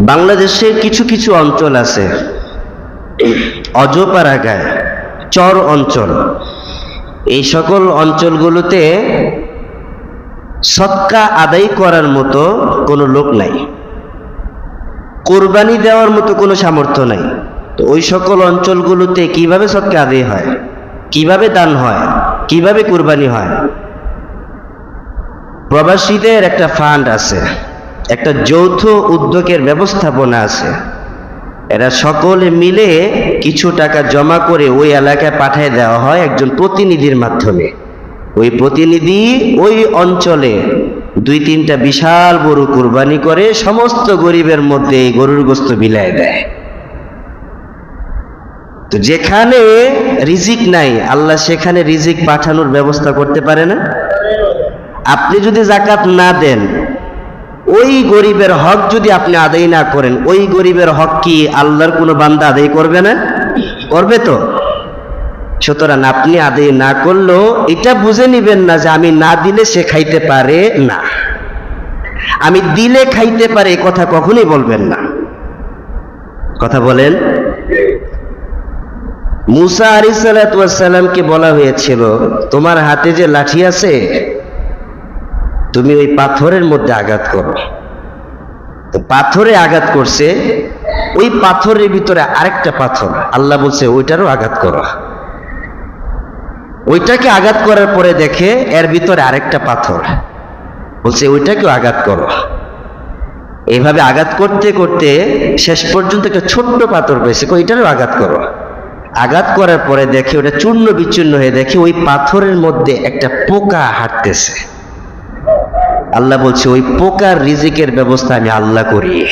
বাংলাদেশের কিছু কিছু অঞ্চল আছে। অজপাড়াগায়, চর অঞ্চল। এই সকল অঞ্চলগুলোতে সৎকা আদায় করার মতো কোনো লোক নাই। কোরবানি দেওয়ার মতো কোনো সামর্থ্য নাই। তো ওই সকল অঞ্চলগুলোতে কীভাবে সৎকা আদায় হয়? কীভাবে দান হয়? কীভাবে কোরবানি হয়? প্রবাসীদের একটা ফান্ড আছে। একটা যৌথ উদ্যোগের ব্যবস্থাপনা আছে। এরা সকলে মিলে কিছু টাকা জমা করে ওই এলাকায় পাঠিয়ে দেওয়া হয় একজন প্রতিনিধির মাধ্যমে। ওই প্রতিনিধি ওই অঞ্চলে দুই তিনটা বিশাল গরু কুরবানি করে, সমস্ত গরিবের মধ্যে এই গরুর গোস্ত বিলায় দেয়। তো যেখানে রিজিক নাই, আল্লাহ সেখানে রিজিক পাঠানোর ব্যবস্থা করতে পারে না? আপনি যদি জাকাত না দেন ওই গরিবের হক যদি আপনি আদায় না করেন, ওই গরিবের হক কি আল্লাহর কোনো বান্দা আদায় করবে না? করবে তো। সুতরাং আপনি আদায় না করলেও এটা বুঝে নিবেন না যে আমি না দিলে সে খাইতে পারে না। আমি দিলে খাইতে পারে এ কথা কখনই বলবেন না। কথা বলেন। মুসা আলি সাল্লাতামকে বলা হয়েছিল, তোমার হাতে যে লাঠি আছে তুমি ওই পাথরের মধ্যে আঘাত করো। তো পাথরে আঘাত করছে, ওই পাথরের ভিতরে আরেকটা পাথর। আল্লাহ বলছে, ওইটারও আঘাত করো। ওইটাকে আঘাত করার পরে দেখে এর ভিতরে আরেকটা পাথর। বলছে, ওইটাকেও আঘাত করো। এইভাবে আঘাত করতে করতে শেষ পর্যন্ত একটা ছোট্ট পাথর পেয়েছে। ওইটারও আঘাত করো। আঘাত করার পরে দেখে ওটা চূর্ণ বিচূর্ণ হয়ে দেখে ওই পাথরের মধ্যে একটা পোকা হাঁটতেছে। আল্লাহ বলছে, ওই পোকার রিজিকের ব্যবস্থা আমি আল্লাহ করি।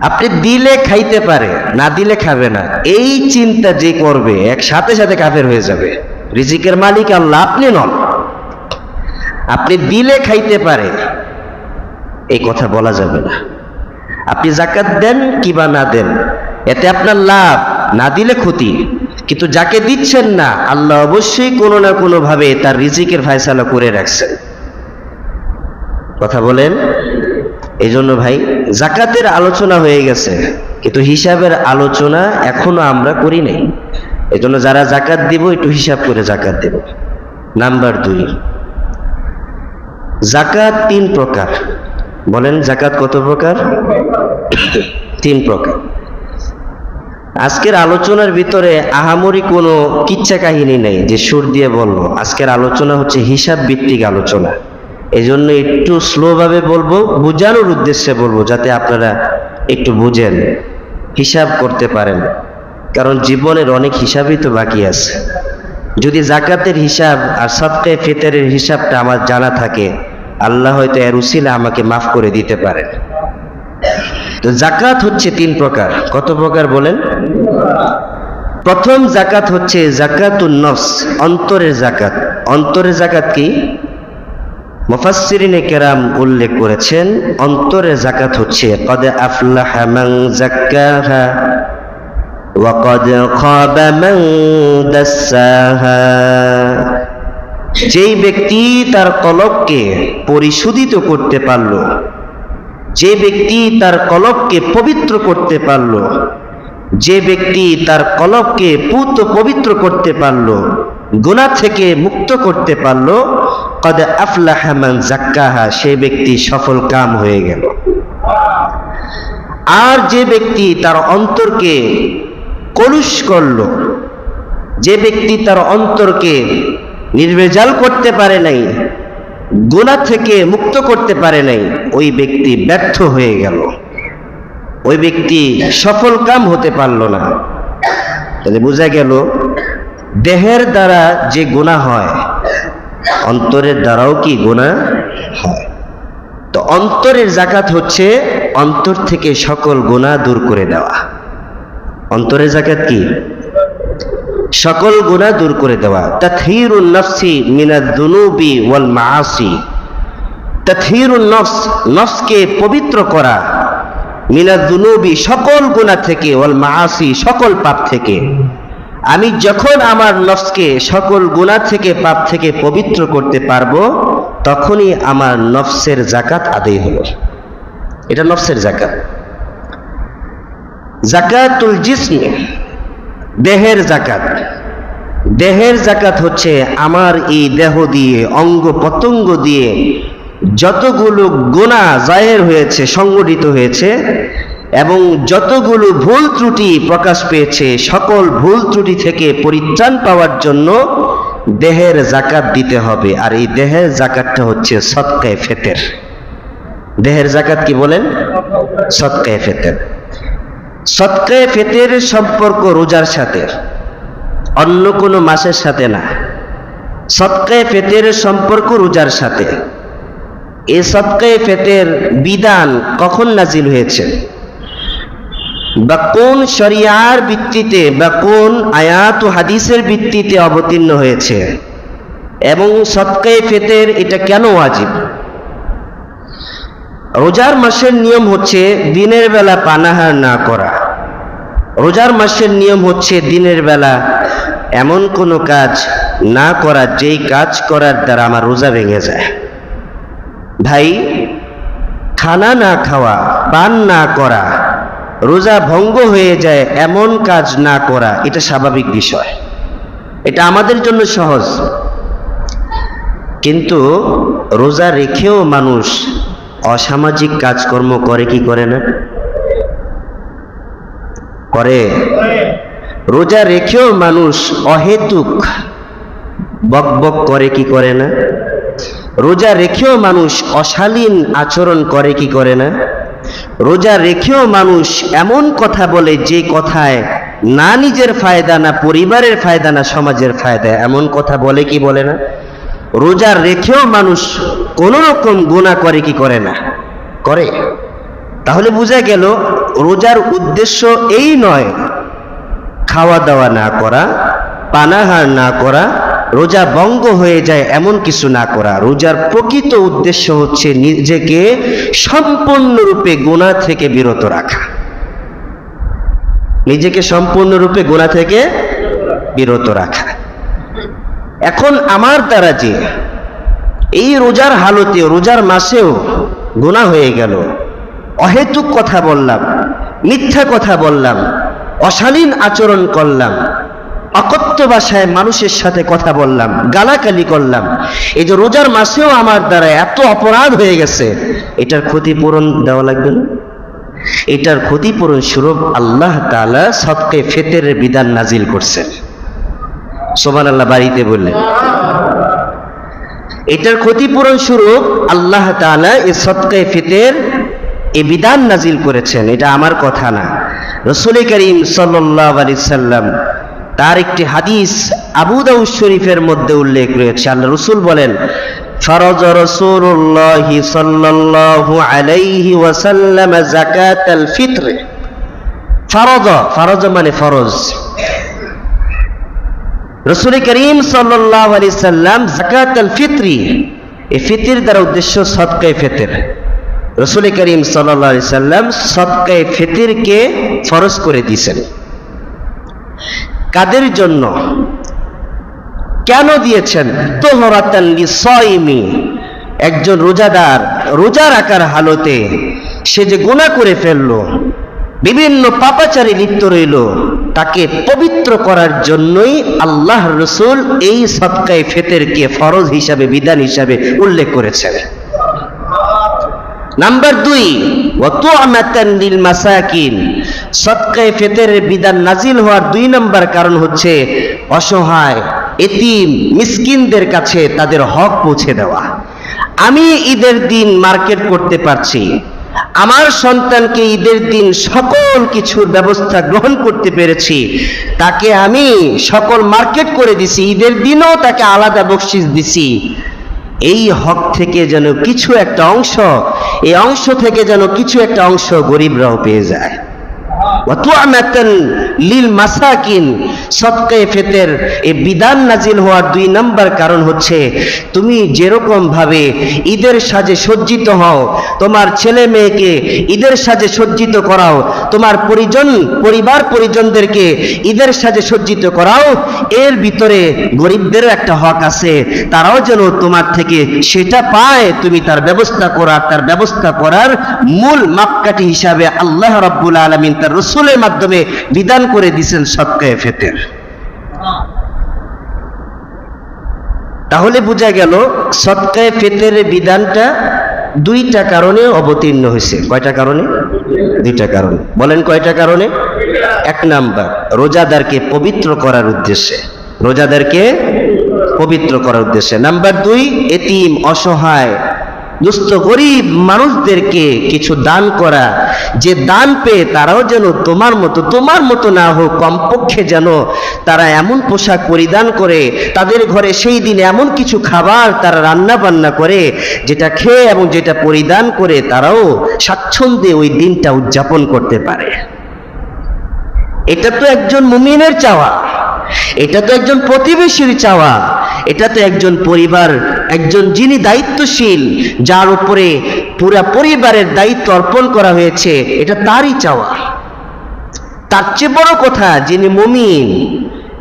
আপনি দিলে খাইতে পারে, না দিলে খাবে না। এই চিন্তা যে করবে এক সাথে সাথে কাফের হয়ে যাবে। রিজিকের মালিক আল্লাহ, আপনি নন। আপনি দিলে খাইতে পারে, এই কথা বলা যাবে না। আপনি জাকাত দেন কিবা না দেন, এতে আপনার লাভ, না দিলে ক্ষতি। কিন্তু যাকে দিচ্ছেন না, আল্লাহ অবশ্যই কোনো না কোনো ভাবে তার রিজিকের ফায়সালা করে রাখছেন। কথা বলেন? এই জন্য ভাই জাকাতের আলোচনা হয়ে গেছে, কিন্তু হিসাবের আলোচনা এখনও আমরা করি নাই। এই জন্য যারা জাকাত দিব, একটু হিসাব করে জাকাত দেব। নাম্বার দুই জাকাত তিন প্রকার। বলেন জাকাত কত প্রকার? তিন প্রকার। আজকের আলোচনার ভিতরে আহামরি কোনো কিচ্ছা কাহিনী নেই, যে সুর দিয়ে বলব। আজকের আলোচনা হচ্ছে হিসাব ভিত্তিক আলোচনা। এই জন্য একটু স্লোভাবে বলব, বোঝানোর উদ্দেশ্যে বলব, যাতে আপনারা একটু বুঝেন, হিসাব করতে পারেন। কারণ জীবনের অনেক হিসাবই তো বাকি আছে। যদি জাকাতের হিসাব আর সৎকায় ফিতরের হিসাবটা আমার জানা থাকে, আল্লাহ হয়তো এর উসিলা আমাকে মাফ করে দিতে পারেন। তো জাকাত হচ্ছে তিন প্রকার। কত প্রকার বলেন? প্রথম জাকাত হচ্ছে জাকাতুন নফস, অন্তরের জাকাত অন্তরের জাকাত কি? মুফাসসিরিনে কেরাম উল্লেখ করেছেন অন্তরে জাকাত হচ্ছে কদ আফলাহা মান যাক্কাহা ওয়া কদ খাবা মান দাসসাহা যেই ব্যক্তি তার কলবকে পরিশোধিত করতে পারল যে ব্যক্তি তার কলবকে পবিত্র করতে পারল, যে ব্যক্তি তার কলবকে পুত পবিত্র করতে পারল গুণা থেকে মুক্ত করতে পারল, কদ আফলাহা মান জাক্কাহা সে ব্যক্তি সফল কাম হয়ে গেল। আর যে ব্যক্তি তার অন্তরকে কলুষ করল, যে ব্যক্তি তার অন্তরকে নির্ভেজাল করতে পারে নাই গুণা থেকে মুক্ত করতে পারে নাই, ওই ব্যক্তি ব্যর্থ হয়ে গেল। ওই ব্যক্তি সফল কাম হতে পারল না। তাহলে বোঝা গেল, দেহের দ্বারা যে গুণা হয়, অন্তরের দ্বারাও কি গুণা হয়? তো অন্তরের জাকাত হচ্ছে অন্তর থেকে সকল গুণা দূর করে দেওয়া। অন্তরের জাকাত কি? সকল গুনাহ দূর করে দেওয়া। তাথহিরুন নফসি মিনাদ দুনুবি ওয়াল মাআসি। তাথহিরুন নফস, নফসকে পবিত্র করা। মিনাদ দুনুবি সকল গুণা থেকে, ওয়াল মাআসি সকল পাপ থেকে। আমি যখন আমার নফসকে সকল গুণা থেকে, পাপ থেকে পবিত্র করতে পারব, তখনই আমার নফসের জাকাত আদায় হলো এটা নফসের জাকাত জাকাতুল জিসমে। দেহের জাকাত। দেহের জাকাত হচ্ছে আমার এই দেহ দিয়ে, অঙ্গ প্রত্যঙ্গ দিয়ে যতগুলো গোনা জাহের হয়েছে, সংগঠিত হয়েছে এবং যতগুলো ভুল ত্রুটি প্রকাশ পেয়েছে, সকল ভুল ত্রুটি থেকে পরিত্রাণ পাওয়ার জন্য দেহের জাকাত দিতে হবে। আর এই দেহের জাকাতটা হচ্ছে সৎকায় ফেতের। দেহের জাকাত কি বলেন? সৎকায় ফেতের। সৎকায় ফেতের সম্পর্ক রোজার সাথে, অন্য কোনো মাসের সাথে না। সৎকায় ফেতের সম্পর্ক রোজার সাথে। এ সৎকায় ফেতের বিধান কখন নাজিল হয়েছে? বা কোন শরিয়ার ভিত্তিতে বা কোন আয়াত ও হাদিসের ভিত্তিতে অবতীর্ণ হয়েছে? এবং সৎকায় ফেতের এটা কেন ওয়াজিব? রোজার মাসের নিয়ম হচ্ছে দিনের বেলা পানাহার না করা। রোজার মাসের নিয়ম হচ্ছে দিনের বেলা এমন কোনো কাজ না করা, যেই কাজ করার দ্বারা আমার রোজা ভেঙে যায়। ভাই, খানা না খাওয়া, পান না করা, রোজা ভঙ্গ হয়ে যায় এমন কাজ না করা, এটা স্বাভাবিক বিষয়। এটা আমাদের জন্য সহজ। কিন্তু রোজা রেখেও মানুষ অসামাজিক কাজকর্ম করে কি করে না? করে। রোজা রেখেও মানুষ অহেতুক বক বক করে কি করে না? রোজা রেখেও মানুষ অশালীন আচরণ করে কি করে না? রোজা রেখেও মানুষ এমন কথা বলে যে কথায় না নিজের ফায়দা, না পরিবারের ফায়দা, না সমাজের ফায়দা, এমন কথা বলে কি বলে না? রোজা রেখেও মানুষ কোনো রকম গুণা করে কি করে না? করে। তাহলে বোঝা গেল রোজার উদ্দেশ্য এই নয় খাওয়া দাওয়া না করা, পানাহার না করা, রোজা ভঙ্গ হয়ে যায় এমন কিছু না করা। রোজার প্রকৃত উদ্দেশ্য হচ্ছে নিজেকে সম্পূর্ণরূপে গোনা থেকে বিরত রাখা। নিজেকে সম্পূর্ণরূপে গোনা থেকে বিরত রাখা। এখন আমার দ্বারা যে এই রোজার হালতে, রোজার মাসেও গোনা হয়ে গেল অহেতুক কথা বললাম, মিথ্যা কথা বললাম, অশালীন আচরণ করলাম, অকথ্য ভাষায় মানুষের সাথে কথা বললাম, গালাগালি করলাম। এই যে রোজার মাসেও আমার দ্বারা এত অপরাধ হয়ে গেছে, এটার ক্ষতিপূরণ দেওয়া লাগবে না। এটার ক্ষতিপূরণ স্বরূপ আল্লাহ তাআলা সবকে ফেতের বিধান নাজিল করছেন। সোমান আল্লাহ বাড়িতে বললেন। এটার ক্ষতিপূরণ স্বরূপ আল্লাহ তাআলা এই সৎকায় ফিতের এই বিধান নাজিল করেছেন, এটা আমার কথা না। রসুল করিম সাল্লাল্লাহু আলাইহি সাল্লাম তার একটি হাদিস আবু দাউদ শরীফের মধ্যে উল্লেখ রয়েছে। আল্লাহ রসুল বলেন, ফরজ রসুল্লাহ সাল্লাল্লাহু আলাইহি ওয়াসাল্লাম জাকাতাল ফিত্র। ফরজ ফরজ মানে ফরজ। রসুল করিম সাল্লাহ আলি সাল্লাম জাকাত আল ফিত্রি এই ফিতির দ্বারা উদ্দেশ্য সৎকায় ফেতের। রসুল করিম সাল্লাহ আলি সাল্লাম সৎকায় ফেতিরকে ফরজ করে দিয়েছেন। কাদের জন্য? কেন দিয়েছেন? তোহরাতাল্লি সয়মি একজন রোজাদার রোজা রাখার হালতে সে যে গুণা করে ফেলল, বিভিন্ন পাপাচারে লিপ্ত রইল, তাকে পবিত্র করার জন্যই আল্লাহ রসুল এই সৎকায় ফেতেরকে ফরজ হিসাবে, বিধান হিসাবে উল্লেখ করেছেন। নাম্বার দুই মাসাকিন। সৎকায় ফেতের বিধান নাজিল হওয়ার দুই নম্বর কারণ হচ্ছে অসহায়, এতিম, মিসকিনদের কাছে তাদের হক পৌঁছে দেওয়া। আমি ঈদের দিন মার্কেট করতে পারছি। আমার সন্তানকে ঈদের দিন সকল কিছুর ব্যবস্থা গ্রহণ করতে পেরেছি। তাকে আমি সকল মার্কেট করে দিছি, ঈদের দিনও তাকে আলাদা বকশিস দিছি। এই হক থেকে যেন কিছু একটা অংশ, এই অংশ থেকে যেন কিছু একটা অংশ গরিবরাও পেয়ে যায়। লিল মাসাকিন। সদকায়ে ফেতের এই বিধান নাজিল হওয়ার দুই নাম্বার কারণ হচ্ছে, তুমি যেরকম ভাবে ঈদের সাজে সজ্জিত হও, তোমার ছেলে মেয়েকে ঈদের সাজে সজ্জিত করাও, তোমার পরিজন, পরিবার পরিজনদেরকে ঈদের সাজে সজ্জিত করাও, এর ভিতরে গরিবদেরও একটা হক আছে। তারাও যেন তোমার থেকে সেটা পায়, তুমি তার ব্যবস্থা করার, তার ব্যবস্থা করার মূল মাপকাঠি হিসাবে আল্লাহ রাব্বুল আলামিন তার রসুলের মাধ্যমে বিধান করে দিছেন সৎকায়ে ফেতের। তাহলে বোঝা গেল সৎকায়ে ফেতের বিধানটা দুইটা কারণে অবতীর্ণ হয়েছে। কয়টা কারণে? দুইটা কারণে। বলেন কয়টা কারণে? এক নাম্বার, রোজাদারকে পবিত্র করার উদ্দেশ্যে। রোজাদারকে পবিত্র করার উদ্দেশ্যে। নাম্বার দুই, এতিম, অসহায় দুস্থ গরিব মানুষদেরকে কিছু দান করা। যে দান পেয়ে তারাও যেন তোমার মতো তোমার মতো না হোক, কমপক্ষে যেন তারা এমন পোশাক পরিধান করে, তাদের ঘরে সেই দিন এমন কিছু খাবার তারা রান্না বান্না করে, যেটা খেয়ে এবং যেটা পরিধান করে তারাও স্বাচ্ছন্দ্যে ওই দিনটা উদযাপন করতে পারে। এটা তো একজন মুমিনের চাওয়া। এটা তো একজন প্রতিবেশীর চাওয়া। এটা তো একজন পরিবার, একজন যিনি দায়িত্বশীল, যার উপরে পুরা পরিবারের দায়িত্ব অর্পণ করা হয়েছে, এটা তারই চাওয়া। তার চেয়ে বড় কথা, যিনি মুমিন,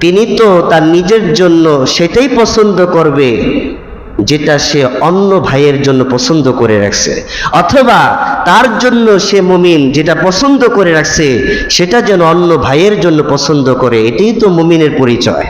তিনি তো তার নিজের জন্য সেটাই পছন্দ করবে, যেটা সে অন্য ভাইয়ের জন্য পছন্দ করে রাখছে। অথবা তার জন্য সে মুমিন যেটা পছন্দ করে রাখছে, সেটা যেন অন্য ভাইয়ের জন্য পছন্দ করে, এটাই তো মুমিনের পরিচয়।